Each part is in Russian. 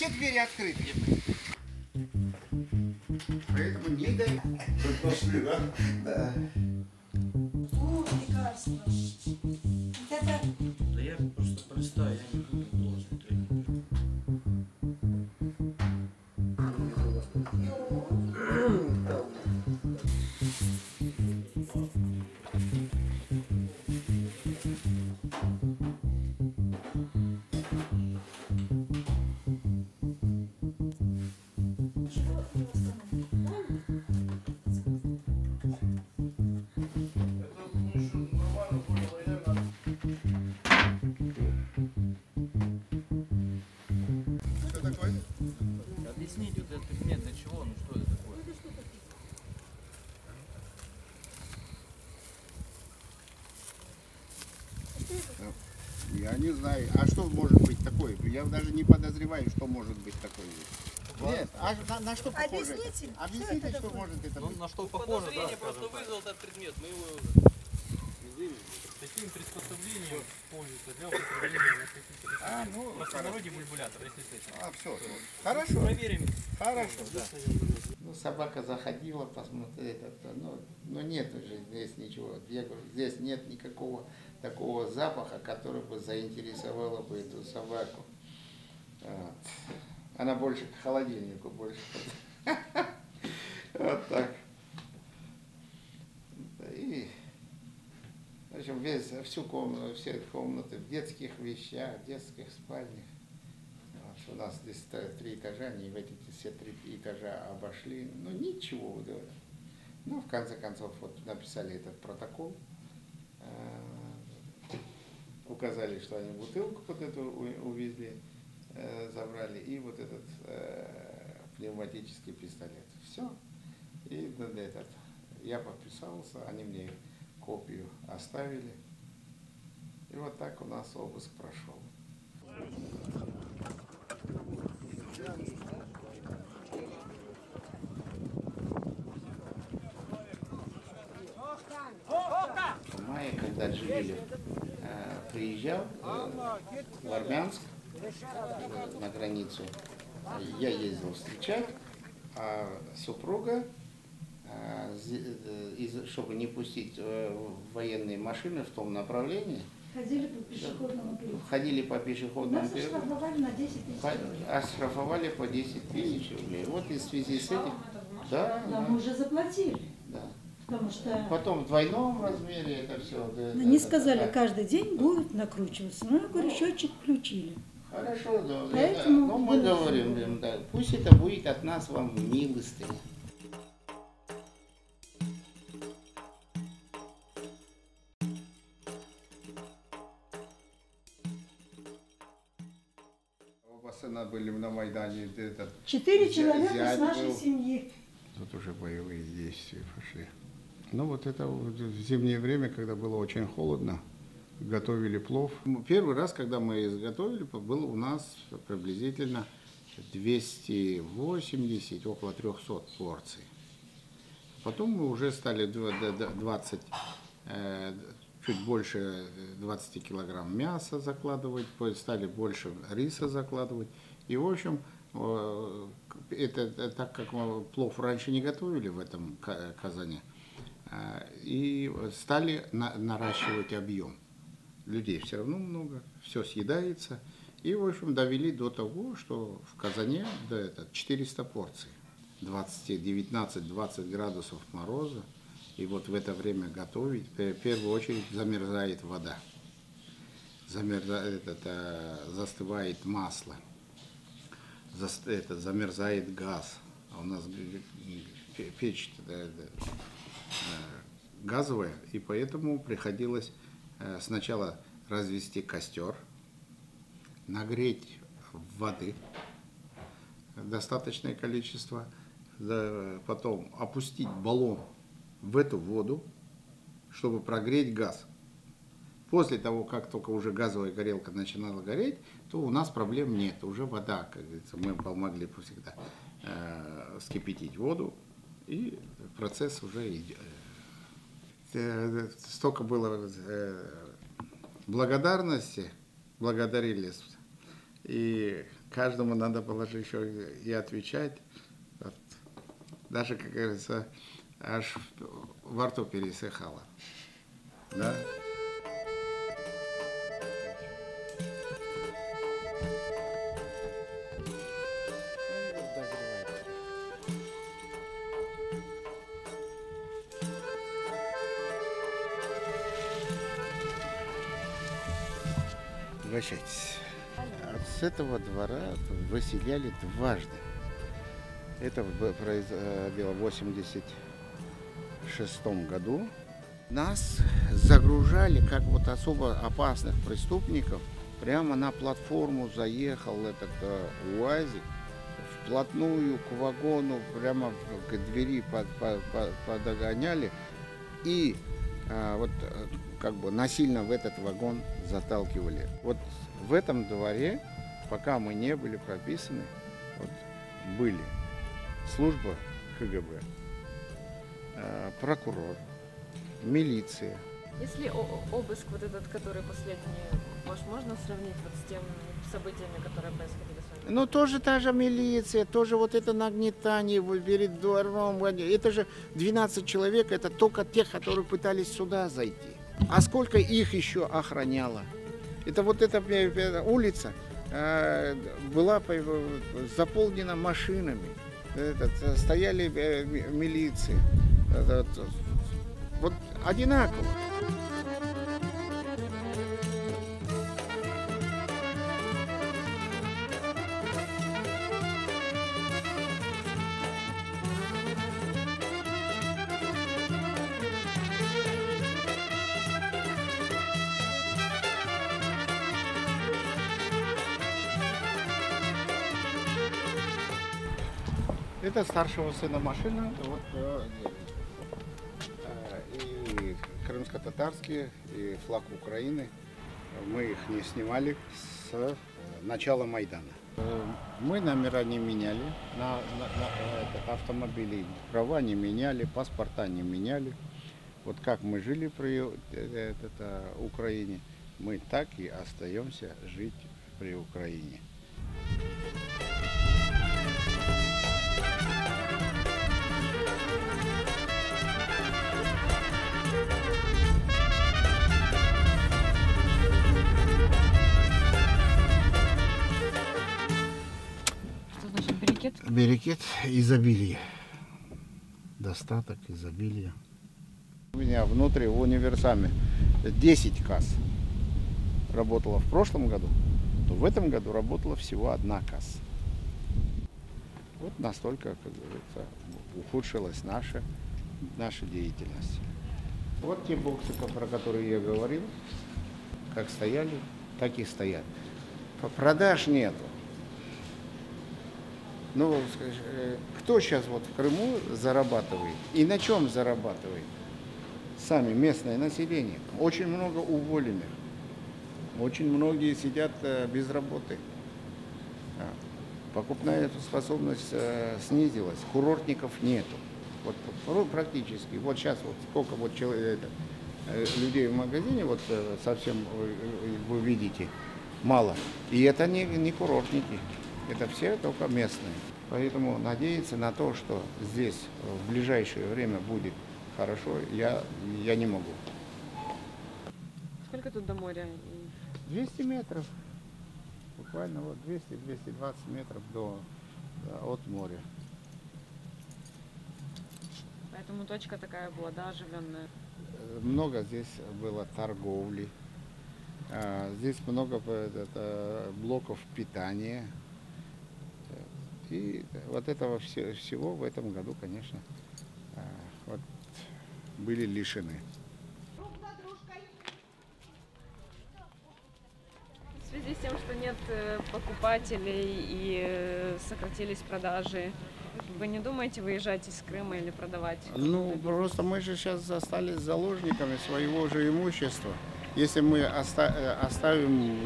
все двери открыты. Поэтому не дай. Пошли, да? Да. О, лекарства. Вот это Да я просто пролистаю, Я не знаю. А что может быть такое? Я даже не подозреваю, что может быть такое. Нет, а на, на что похоже? это? Объясните, что Объясните, это что такое? может это Ну, быть. на что похоже, да, Подозрение скажем просто вызвал этот предмет. Мы его Таким приспособлением пользуются для употребления на каких-то А, ну, В простонародье бульбулятор, если с этим. А, все. Хорошо. Проверим. Хорошо, да. Ну, собака заходила, посмотрела, это, ну, ну нет уже здесь ничего. Я говорю, здесь нет никакого такого запаха, который бы заинтересовало бы эту собаку. Вот. Она больше к холодильнику, больше. Вот так. И, в общем, весь, всю комнату, все комнаты в детских вещах, в детских спальнях. Вот, у нас здесь три этажа, они в эти все три этажа обошли. Ну, ничего. Да. Ну, в конце концов, вот написали этот протокол. э, Указали, что они бутылку вот эту увезли, э, забрали, и вот этот э, пневматический пистолет. Все. И ну, этот, я подписался, они мне копию оставили. И вот так у нас обыск прошел. В мае, когда Джилилев э, приезжал э, в Армянск на границу, я ездил встречать, а супруга, э, э, из- чтобы не пустить э, военные машины в том направлении, ходили по пешеходному переходу. ходили по пешеходному Нас переходу, оштрафовали на 10 тысяч. по- оштрафовали по 10 тысяч рублей. Вот и в связи с этим, да, Да, да, мы уже заплатили, да. потому что Потом в двойном размере это все. они сказали, каждый день будет накручиваться. Ну, я говорю, счетчик включили. Хорошо, да. Поэтому это- ну, мы говорим им, да, пусть это будет от нас вам милостыня. Оба сына были на Майдане. Этот, Четыре человека с нашей был. семьи. Тут уже боевые действия пошли. Ну вот это в зимнее время, когда было очень холодно, готовили плов. Ну, Первый раз, когда мы изготовили, было у нас приблизительно 280, около 300 порций. Потом мы уже стали дв- д- д- 20, э, чуть больше 20 килограмм мяса закладывать, стали больше риса закладывать. И, в общем, э, это, это так как мы плов раньше не готовили в этом ка- казане, э, и стали на- наращивать объем. Людей все равно много, все съедается. И, в общем, довели до того, что в казане да, это 400 порций. 20, 19-20 градусов мороза. И вот в это время готовить, в первую очередь замерзает вода. Замерзает, это, застывает масло. Зас- это, замерзает газ. А у нас г- г- печь э, э, газовая, и поэтому приходилось э, сначала развести костер, нагреть воды достаточное количество, да, потом опустить баллон в эту воду, чтобы прогреть газ. После того, как только уже газовая горелка начинала гореть, то у нас проблем нет. Уже вода, как говорится, мы помогли всегда э, вскипятить воду, и процесс уже идет. Э, Столько было э, благодарности, благодарили. И каждому надо было же еще и отвечать. Даже, как говорится, аж во рту пересыхало. Да? Обращайтесь. От с этого двора выселяли дважды. Это б- происходило 86 году. Нас загружали, как вот особо опасных преступников, прямо на платформу заехал этот э, УАЗик, вплотную к вагону, прямо к двери под- по- по- подогоняли и а, вот э, как бы насильно в этот вагон заталкивали. Вот в этом дворе, пока мы не были прописаны, вот были служба КГБ, э, прокурор, милиция. Если обыск вот этот, который последний, может, можно сравнить вот с тем событиями, которые происходили с вами? Ну, тоже та же милиция, тоже вот это нагнетание перед двором. Это же 12 человек, это только тех, которые пытались сюда зайти. А сколько их еще охраняло? Это вот эта э, э, улица э, была по- заполнена машинами. Этот, э, стояли э, ми- милиции. Этот, э, вот одинаково. Это старшего сына машина. Вот, э, крымско-татарские, и флаг Украины. Мы их не снимали с э, начала Майдана. Э, Мы номера не меняли на, на- на, э, этот, автомобили, права не меняли, паспорта не меняли. Вот как мы жили при э, э, этот, э, Украине, мы так и остаемся жить при Украине. Брикет? Берекет изобилие. Достаток, изобилие. У меня внутри в универсаме 10 касс работала в прошлом году, то в этом году работала всего одна касса. Вот настолько, как говорится, ухудшилась наша, наша деятельность. Вот те боксы, про которые я говорил, как стояли, так и стоят. Продаж нету. Ну, э, кто сейчас вот в Крыму зарабатывает и на чем зарабатывает? Сами местное население. Очень много уволенных. Очень многие сидят э, без работы. А, Покупная способность э, снизилась, курортников нету. Вот пр- практически. Вот сейчас вот сколько вот человек, людей в магазине, вот совсем вы видите, мало. И это не, не курортники, это все только местные. Поэтому надеяться на то, что здесь э, в ближайшее время будет хорошо, я, я не могу. Сколько тут до моря? И 200 метров. Буквально вот 200-220 метров до, да, от моря. Поэтому точка такая была, да, оживленная. Э, Много здесь было торговли. А, Здесь много э, блоков питания. И вот этого все- всего в этом году, конечно, а, вот были лишены. В связи с тем, что нет э, покупателей и э, сократились продажи, вы не думаете выезжать из Крыма или продавать? Ну, просто мы же сейчас остались заложниками своего же имущества. Если мы э, оставим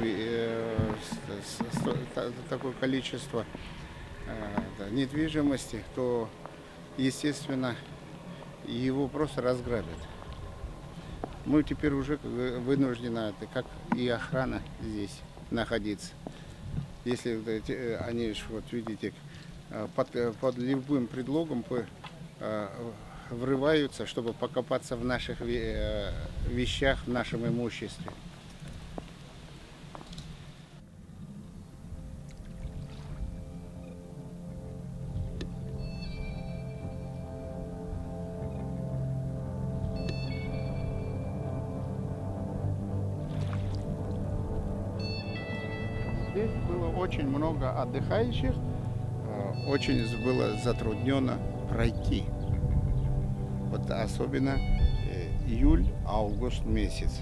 такое количество недвижимости, то, естественно, его просто разграбят. Мы теперь уже бы вынуждены, это как и охрана здесь находиться. если э, они ж, вот видите, э, под, э, под любым предлогом э, врываются, чтобы покопаться в наших ве- э, вещах, в нашем имуществе. Здесь было очень много отдыхающих, э, очень было затруднено пройти. Вот особенно э, июль, август месяц.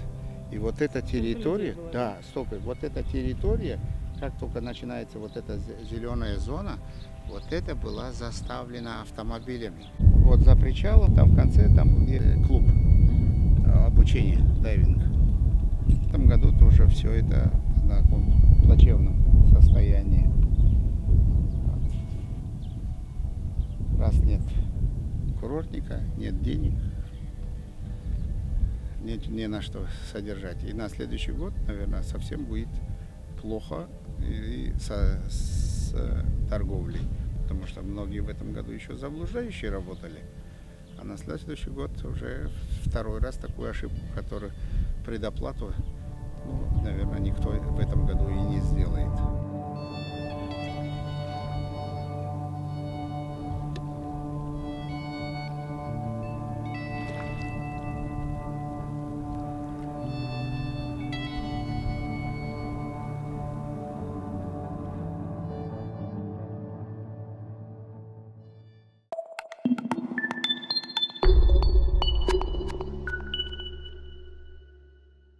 И вот эта территория, да, столько, вот эта территория, как только начинается вот эта зеленая зона, вот это была заставлена автомобилями. Вот за причалом, там в конце, там клуб э, обучения, дайвинг. В этом году тоже все это таком плачевном состоянии. Раз нет курортника, нет денег, нет не на что содержать. И на следующий год, наверное, совсем будет плохо и со, с торговлей. Потому что многие в этом году еще заблуждающие работали. А на следующий год уже второй раз такую ошибку, которую предоплату, ну, наверное, никто в этом году и не сделает.